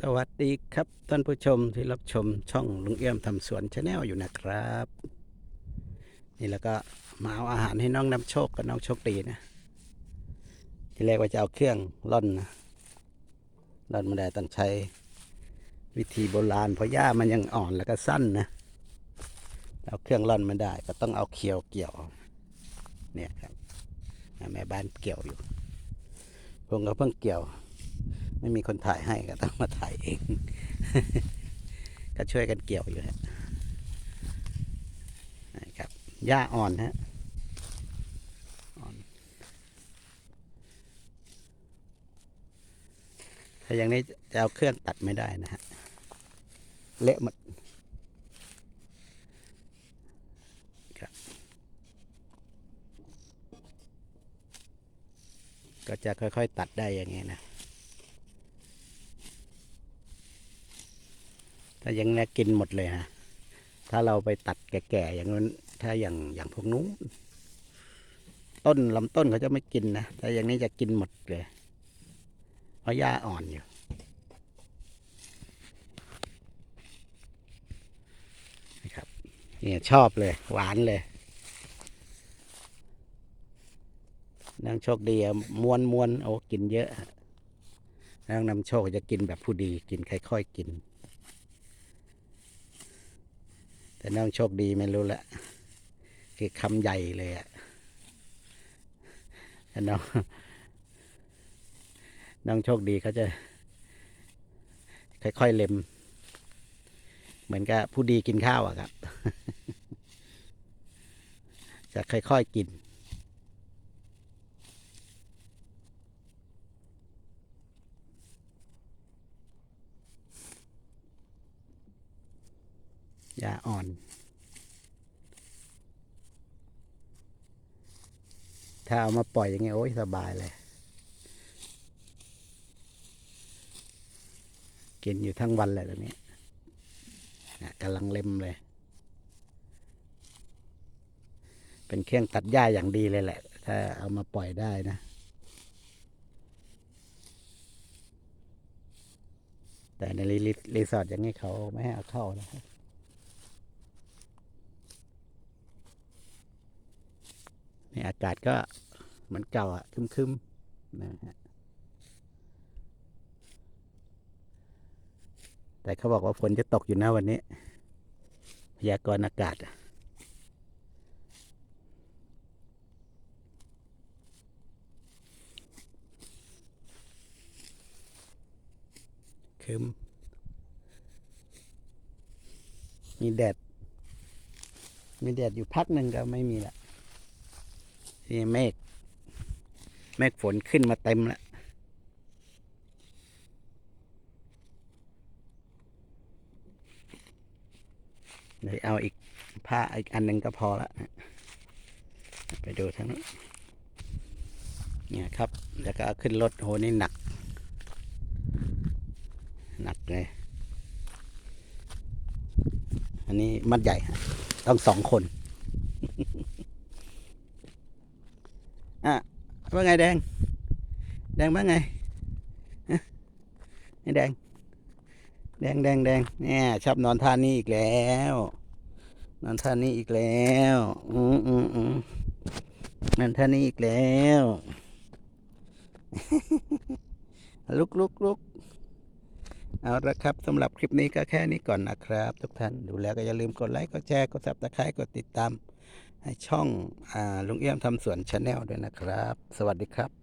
สวัสดีครับท่านผู้ชมที่รับชมช่องลุงเอี่ยมทำสวนชาแนลอยู่นะครับ นี่แล้วก็มาเอาอาหารให้น้องนำโชคกับน้องโชคดีนะ ที่แรกว่าจะเอาเครื่องร่อนนะร่อนม่ได้ต้องใช้วิธีโบราณเพราะหญ้ามันยังอ่อนแล้วก็สั้นนะเอาเครื่องร่อนไม่ได้ ก็ต้องเอาเขียวเกี่ยวเอาเนี่ยครับแม่บ้านเกี่ยวอยู่ผมก็เพิ่งเกี่ยว ไม่มีคนถ่ายให้ก็ต้องมาถ่ายเอง ก็ช่วยกันเกี่ยวอยู่ฮะนะครับหญ้าอ่อนฮะอ่อนถ้าอย่างนี้จะเอาเครื่องตัดไม่ได้นะฮะ เละหมดครับก็จะค่อยๆตัดได้อย่างนี้นะ ถ้าย่างนี้กินหมดเลยนะ ถ้าเราไปตัดแก่ๆอย่างนั้น ถ้าอย่างอย่างพวกนู้นต้นลำต้นเขาจะไม่กินนะถ้าอย่างนี้จะกินหมดเลยเพราะหญ้าอ่อนอยู่นะครับเนี่ยชอบเลย หวานเลยนางโชคดีมวนมวนโอ้กินเยอะนางนำโชคจะกินแบบผู้ดีกินค่อยๆกิน แต่น้องโชคดีไม่รู้ละคือคำใหญ่เลยอะแต่น้องน้องโชคดีเขาจะ ค่อยๆเล็ม เหมือนกับผู้ดีกินข้าวอะครับ จะค่อยๆกิน ยาอ่อน ถ้าเอามาปล่อยอย่างเงี้ยโอ้ยสบายเลย กินอยู่ทั้งวันเลยตรงนี้กำลังเล็มเลย เป็นเครื่องตัดหญ้าอย่างดีเลยแหละ ถ้าเอามาปล่อยได้นะแต่ในรีรีรีสอร์ทอย่างนี้เขาไม่ให้เอาเข้านะครับ นี่อากาศก็เหมือนเก่าอะคึมๆนะฮะแต่เขาบอกว่าฝนจะตกอยู่นะวันนี้ พยากรณ์อากาศอะคึมมีแดด มีแดดอยู่พักหนึ่งก็ไม่มีละ นี่เมฆเมฆฝนขึ้นมาเต็มแล้วเดี๋ยวเอาอีกผ้าอีกอันหนึ่งก็พอละไปดูทั้งนั้นเนี่ยครับ แล้วก็ขึ้นรถโหนี่หนัก หนักเลย อันนี้มัดใหญ่ ต้องสองคน อะ ว่าไงแดง แดงว่าไงฮะไอ้แดง แดงแดงแดงเนี่ยชอบนอนท่านี้อีกแล้ว นอนท่านี้อีกแล้วอืมอืมอืมนอนท่านี้อีกแล้วลุกลุกลุกเอาละครับสำหรับคลิปนี้ก็แค่นี้ก่อนนะครับ ทุกท่านดูแล้วก็อย่าลืมกดไลค์กดแชร์กดซับสไครต์กดติดตาม ให้ช่องอลุงเอี้ยมทำสวนชาแนลด้วยนะครับ สวัสดีครับ